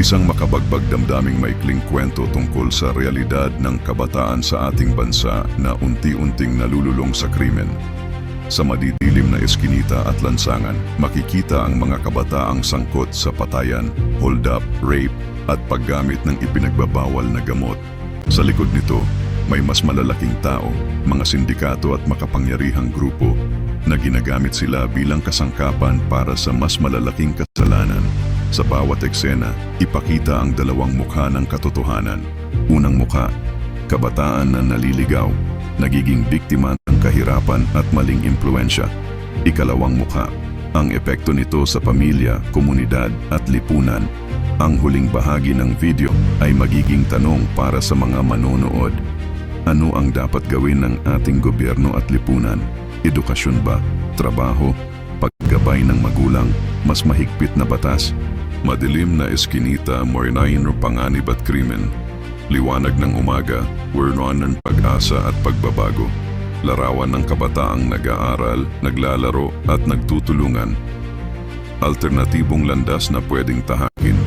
Isang makabagbag damdaming maikling kwento tungkol sa realidad ng kabataan sa ating bansa na unti-unting nalululong sa krimen. Sa madidilim na eskinita at lansangan, makikita ang mga kabataang sangkot sa patayan, hold up, rape, at paggamit ng ipinagbabawal na gamot. Sa likod nito, may mas malalaking tao, mga sindikato at makapangyarihang grupo na ginagamit sila bilang kasangkapan para sa mas malalaking kasalanan. Sa bawat eksena, ipakita ang dalawang mukha ng katotohanan. Unang mukha, kabataan na naliligaw, nagiging biktima ng kahirapan at maling impluensya. Ikalawang mukha, ang epekto nito sa pamilya, komunidad at lipunan. Ang huling bahagi ng video ay magiging tanong para sa mga manonood. Ano ang dapat gawin ng ating gobyerno at lipunan? Edukasyon ba? Trabaho? Paggabay ng magulang? Mas mahigpit na batas? Madilim na eskinita, mornayin o panganib at krimen. Liwanag ng umaga, wurnon ng pag-asa at pagbabago. Larawan ng kabataang nag-aaral, naglalaro at nagtutulungan. Alternatibong landas na pwedeng tahakin.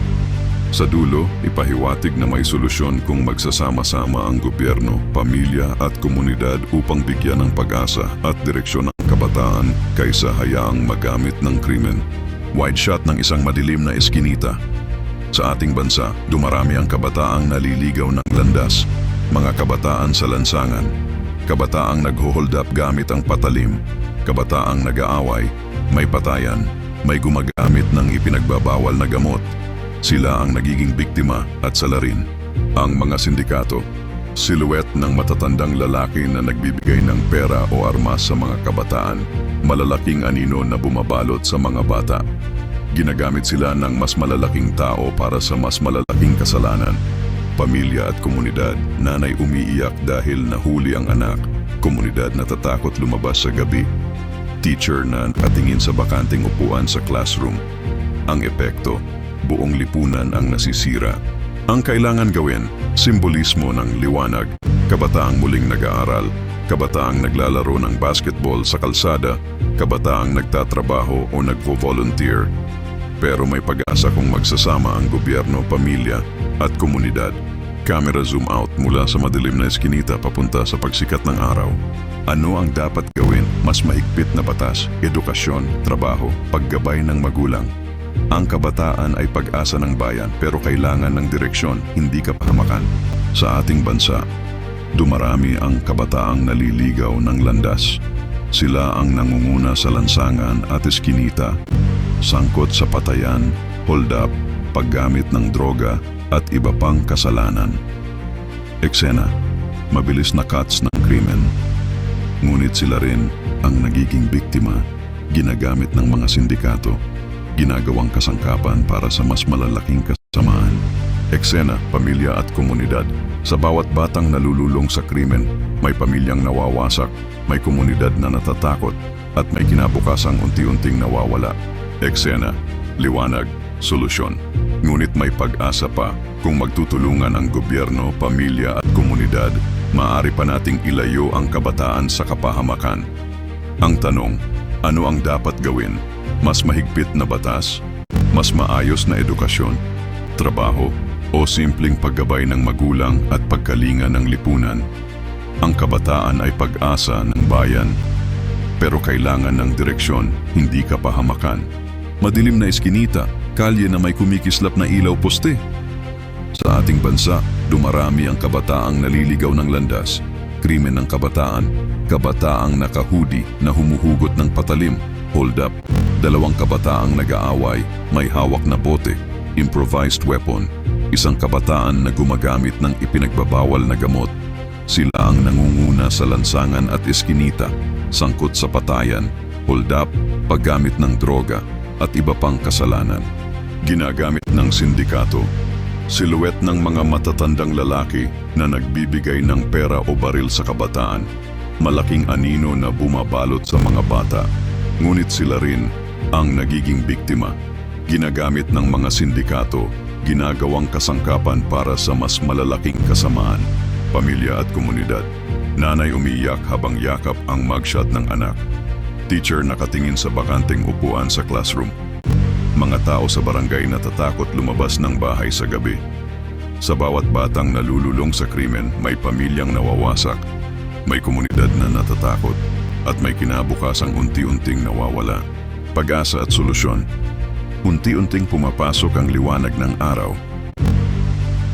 Sa dulo, ipahiwatig na may solusyon kung magsasama-sama ang gobyerno, pamilya at komunidad upang bigyan ng pag-asa at direksyon ng kabataan kaysa hayaang magamit ng krimen. Wide shot ng isang madilim na eskinita. Sa ating bansa, dumarami ang kabataang naliligaw ng landas, mga kabataan sa lansangan, kabataang nagho-hold up gamit ang patalim, kabataang nag-aaway, may patayan, may gumagamit ng ipinagbabawal na gamot, sila ang nagiging biktima at salarin. Ang mga sindikato, siluet ng matatandang lalaki na nagbibigay ng pera o armas sa mga kabataan, malalaking anino na bumabalot sa mga bata. Ginagamit sila ng mas malalaking tao para sa mas malalaking kasalanan. Pamilya at komunidad, nanay umiiyak dahil nahuli ang anak, komunidad natatakot lumabas sa gabi, teacher na nakatingin sa bakanting upuan sa classroom. Ang epekto, buong lipunan ang nasisira. Ang kailangan gawin, simbolismo ng liwanag, kabataang muling nag-aaral, kabataang naglalaro ng basketball sa kalsada, kabataang nagtatrabaho o nagvo-volunteer. Pero may pag-asa kung magsasama ang gobyerno, pamilya at komunidad. Camera zoom out mula sa madilim na eskinita papunta sa pagsikat ng araw. Ano ang dapat gawin? Mas mahigpit na batas, edukasyon, trabaho, paggabay ng magulang. Ang kabataan ay pag-asa ng bayan pero kailangan ng direksyon, hindi kapahamakan. Sa ating bansa, dumarami ang kabataang naliligaw ng landas. Sila ang nangunguna sa lansangan at eskinita, sangkot sa patayan, hold up, paggamit ng droga at iba pang kasalanan. Eksena, mabilis na cuts ng krimen. Ngunit sila rin ang nagiging biktima, ginagamit ng mga sindikato, ginagawang kasangkapan para sa mas malalaking kasamaan. Eksena, pamilya at komunidad. Sa bawat batang nalululong sa krimen, may pamilyang nawawasak, may komunidad na natatakot, at may kinabukasang unti-unting nawawala. Eksena, liwanag, solusyon. Ngunit may pag-asa pa kung magtutulungan ang gobyerno, pamilya at komunidad, maaari pa nating ilayo ang kabataan sa kapahamakan. Ang tanong, ano ang dapat gawin? Mas mahigpit na batas? Mas maayos na edukasyon? Trabaho? O simpleng paggabay ng magulang at pagkalinga ng lipunan? Ang kabataan ay pag-asa ng bayan. Pero kailangan ng direksyon, hindi kapahamakan. Madilim na eskinita, kalye na may kumikislap na ilaw poste. Sa ating bansa, dumarami ang kabataang naliligaw ng landas. Krimen ng kabataan, kabataang nakahudi na humuhugot ng patalim, hold up, dalawang kabataang nag-aaway, may hawak na bote, improvised weapon, isang kabataan na gumagamit ng ipinagbabawal na gamot. Sila ang nangunguna sa lansangan at eskinita, sangkot sa patayan, hold up, paggamit ng droga, at iba pang kasalanan. Ginagamit ng sindikato, siluet ng mga matatandang lalaki na nagbibigay ng pera o baril sa kabataan, malaking anino na bumabalot sa mga bata. Ngunit sila rin ang nagiging biktima. Ginagamit ng mga sindikato, ginagawang kasangkapan para sa mas malalaking kasamaan, pamilya at komunidad. Nanay umiiyak habang yakap ang mugshot ng anak. Teacher nakatingin sa bakanting upuan sa classroom. Mga tao sa barangay natatakot lumabas ng bahay sa gabi. Sa bawat batang nalululong sa krimen, may pamilyang nawawasak, may komunidad na natatakot, at may kinabukasang unti-unting nawawala. Pag-asa at solusyon. Unti-unting pumapasok ang liwanag ng araw.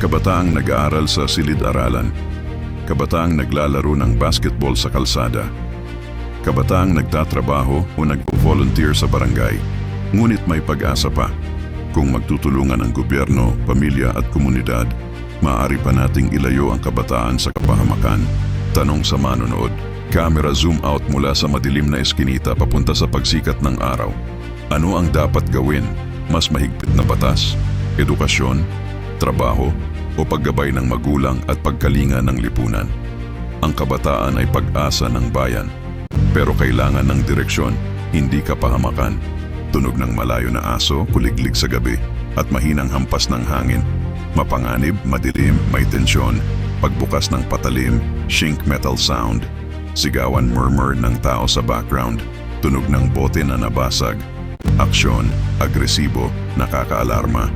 Kabataang nag-aaral sa silid-aralan. Kabataang naglalaro ng basketball sa kalsada. Kabataang nagtatrabaho o nag-volunteer sa barangay. Ngunit may pag-asa pa. Kung magtutulungan ang gobyerno, pamilya at komunidad, maaari pa nating ilayo ang kabataan sa kapahamakan. Tanong sa manonood, camera zoom out mula sa madilim na eskinita papunta sa pagsikat ng araw. Ano ang dapat gawin? Mas mahigpit na batas, edukasyon, trabaho, o paggabay ng magulang at pagkalinga ng lipunan. Ang kabataan ay pag-asa ng bayan, pero kailangan ng direksyon, hindi kapahamakan. Tunog ng malayo na aso, kuliglig sa gabi, at mahinang hampas ng hangin. Mapanganib, madilim, may tensyon. Pagbukas ng patalim, shink metal sound. Sigawan murmur ng tao sa background. Tunog ng bote na nabasag. Aksyon, agresibo, nakakaalarma.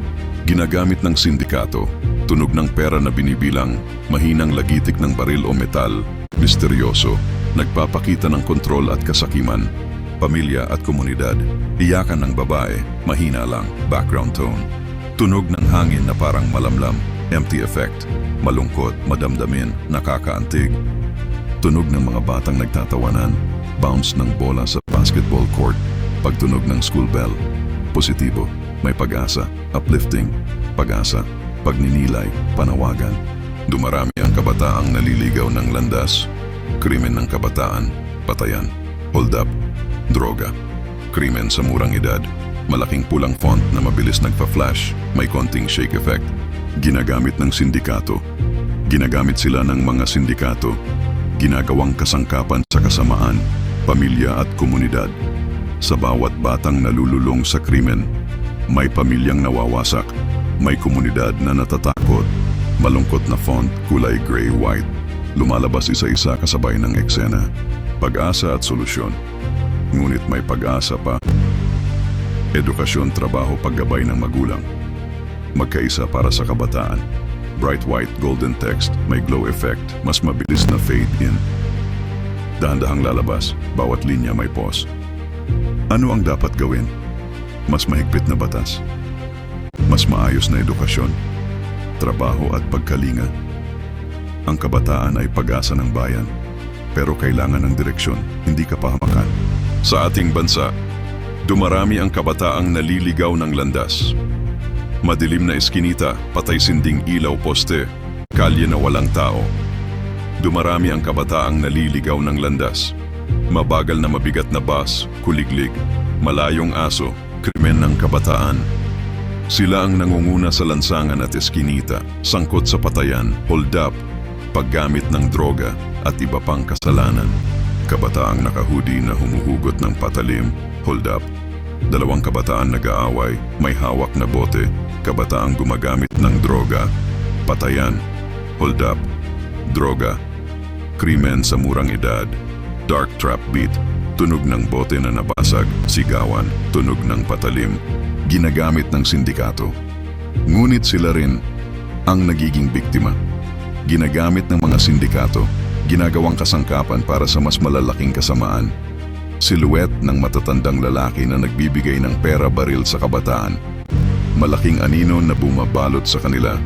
Ginagamit ng sindikato. Tunog ng pera na binibilang. Mahinang lagitik ng baril o metal. Misteryoso. Nagpapakita ng kontrol at kasakiman. Pamilya at komunidad. Iyakan ng babae. Mahina lang. Background tone. Tunog ng hangin na parang malamlam. Empty effect. Malungkot, madamdamin, nakakaantig. Tunog ng mga batang nagtatawanan. Bounce ng bola sa basketball court. Pagtunog ng school bell. Positibo. May pag-asa. Uplifting. Pag-asa. Pagninilay. Panawagan. Dumarami ang kabataang naliligaw ng landas. Krimen ng kabataan. Patayan. Hold up. Droga. Krimen sa murang edad. Malaking pulang font na mabilis nagpa-flash. May konting shake effect. Ginagamit ng sindikato. Ginagamit sila ng mga sindikato. Ginagawang kasangkapan sa kasamaan, pamilya at komunidad. Sa bawat batang nalululong sa krimen, may pamilyang nawawasak, may komunidad na natatakot, malungkot na font, kulay gray-white, lumalabas isa-isa kasabay ng eksena, pag-asa at solusyon. Ngunit may pag-asa pa. Edukasyon, trabaho, paggabay ng magulang. Magkaisa para sa kabataan. Bright white golden text, may glow effect, mas mabilis na fade in. Dahan-dahang lalabas, bawat linya may pause. Ano ang dapat gawin? Mas mahigpit na batas. Mas maayos na edukasyon. Trabaho at pagkalinga. Ang kabataan ay pag-asa ng bayan. Pero kailangan ng direksyon, hindi kapahamakan. Sa ating bansa, dumarami ang kabataang naliligaw ng landas. Madilim na eskinita, patay sinding ilaw poste, kalye na walang tao. Dumarami ang kabataang naliligaw ng landas. Mabagal na mabigat na bus, kuliglig, malayong aso, krimen ng kabataan. Sila ang nangunguna sa lansangan at eskinita, sangkot sa patayan, hold up, paggamit ng droga at iba pang kasalanan. Kabataang nakahudi na humuhugot ng patalim, hold up. Dalawang kabataan nag-aaway, may hawak na bote, kabataang gumagamit ng droga, patayan, hold up, droga, krimen sa murang edad, dark trap beat, tunog ng bote na nabasag, sigawan, tunog ng patalim, ginagamit ng sindikato. Ngunit sila rin ang nagiging biktima. Ginagamit ng mga sindikato, ginagawang kasangkapan para sa mas malalaking kasamaan. Silhouette ng matatandang lalaki na nagbibigay ng pera baril sa kabataan. Malaking anino na bumabalot sa kanila.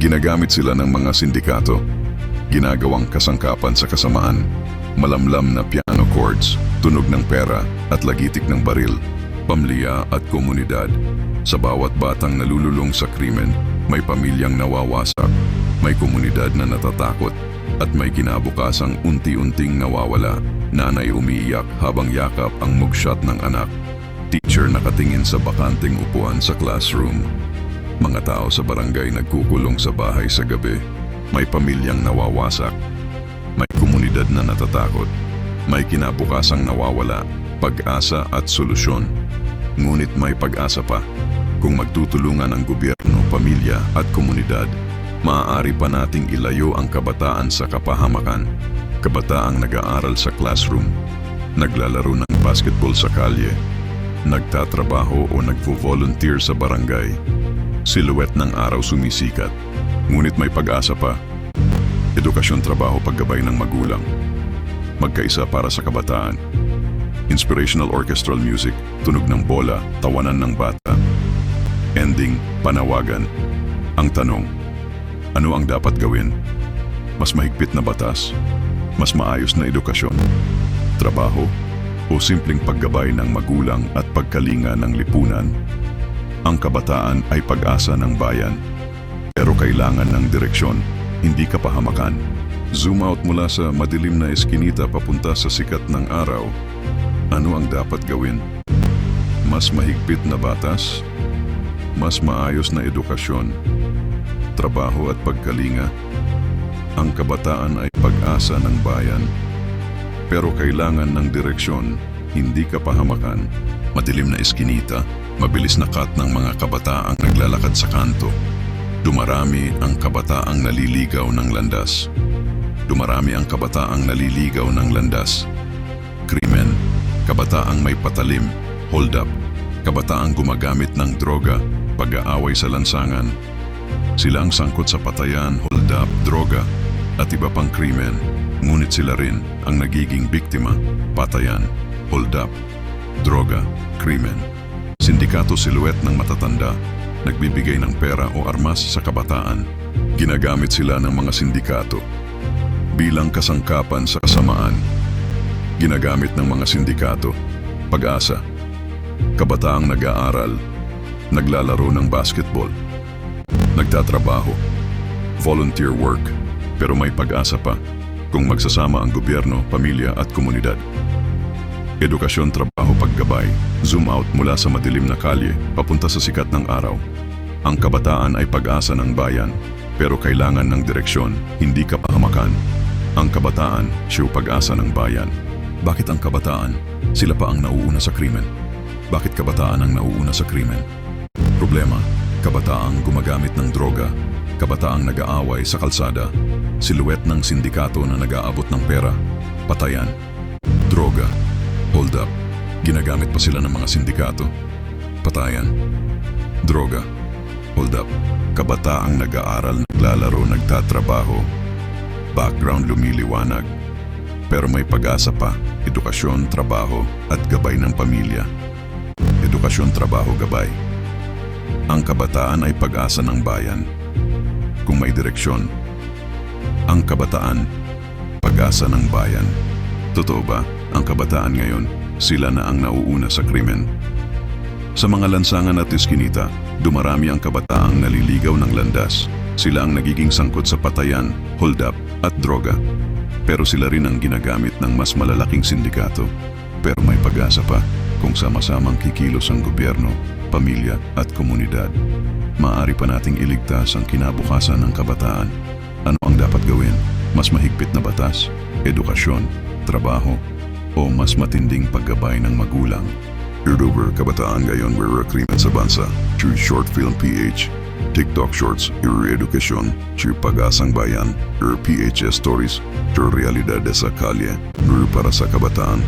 Ginagamit sila ng mga sindikato. Ginagawang kasangkapan sa kasamaan. Malamlam na piano chords, tunog ng pera at lagitik ng baril. Pamilya at komunidad. Sa bawat batang nalululong sa krimen, may pamilyang nawawasak, may komunidad na natatakot, at may kinabukasang unti-unting nawawala. Nanay umiiyak habang yakap ang mugshot ng anak. Teacher nakatingin sa bakanting upuan sa classroom. Mga tao sa barangay nagkukulong sa bahay sa gabi. May pamilyang nawawasak. May komunidad na natatakot. May kinabukasang nawawala, pag-asa at solusyon. Ngunit may pag-asa pa. Kung magtutulungan ang gobyerno, pamilya at komunidad, maaari pa nating ilayo ang kabataan sa kapahamakan. Kabataang nag-aaral sa classroom, naglalaro ng basketball sa kalye, nagtatrabaho o nagvo-volunteer sa barangay. Siluet ng araw sumisikat, ngunit may pag-asa pa. Edukasyon, trabaho, paggabay ng magulang. Magkaisa para sa kabataan. Inspirational orchestral music, tunog ng bola, tawanan ng bata. Ending, panawagan. Ang tanong, ano ang dapat gawin? Mas mahigpit na batas? Mas maayos na edukasyon? Trabaho? O simpleng paggabay ng magulang at pagkalinga ng lipunan? Ang kabataan ay pag-asa ng bayan. Pero kailangan ng direksyon, hindi kapahamakan. Zoom out mula sa madilim na eskinita papunta sa sikat ng araw. Ano ang dapat gawin? Mas mahigpit na batas? Mas maayos na edukasyon? Trabaho at pagkalinga? Ang kabataan ay pag-asa ng bayan. Pero kailangan ng direksyon, hindi kapahamakan. Madilim na eskinita, mabilis na kat ng mga kabataang naglalakad sa kanto. Dumarami ang kabataang naliligaw ng landas. Dumarami ang kabataang naliligaw ng landas. Krimen, kabataang may patalim, hold up, kabataang gumagamit ng droga, pag-aaway sa lansangan. Sila ang sangkot sa patayan, hold up, droga, at iba pang krimen. Ngunit sila rin ang nagiging biktima, patayan, hold up, droga, krimen. Sindikato siluet ng matatanda, nagbibigay ng pera o armas sa kabataan. Ginagamit sila ng mga sindikato bilang kasangkapan sa kasamaan. Ginagamit ng mga sindikato, pag-asa, kabataang nag-aaral, naglalaro ng basketball, nagtatrabaho, volunteer work, pero may pag-asa pa kung magsasama ang gobyerno, pamilya at komunidad. Edukasyon, trabaho, paggabay, zoom out mula sa madilim na kalye papunta sa sikat ng araw. Ang kabataan ay pag-asa ng bayan, pero kailangan ng direksyon, hindi kapahamakan. Ang kabataan, siya pag-asa ng bayan. Bakit ang kabataan? Sila pa ang nauuna sa krimen. Bakit kabataan ang nauuna sa krimen? Problema, kabataang gumagamit ng droga, kabataang nag-aaway sa kalsada, siluet ng sindikato na nag-aabot ng pera, patayan, droga, hold up, ginagamit pa sila ng mga sindikato, patayan, droga, hold up, kabataang nag-aaral, naglalaro, nagtatrabaho, background lumiliwanag, pero may pag-asa pa, edukasyon, trabaho at gabay ng pamilya. Edukasyon, trabaho, gabay. Ang kabataan ay pag-asa ng bayan. Kung may direksyon, ang kabataan, pag-asa ng bayan. Totoo ba, ang kabataan ngayon, sila na ang nauuna sa krimen? Sa mga lansangan at iskinita, dumarami ang kabataang naliligaw ng landas. Sila ang nagiging sangkot sa patayan, hold up at droga. Pero sila rin ang ginagamit ng mas malalaking sindikato. Pero may pag-asa pa kung sama-samang kikilos ang gobyerno, pamilya at komunidad. Maaari pa nating iligtas ang kinabukasan ng kabataan. Ano ang dapat gawin? Mas mahigpit na batas, edukasyon, trabaho, o mas matinding paggabay ng magulang. Youtuber Kabataan ngayon we're agreement sa bansa through Short Film PH, TikTok Shorts, edukasyon, through Pag-asang Bayan, your PHS Stories, through Realidad sa Kalye, through para sa kabataan,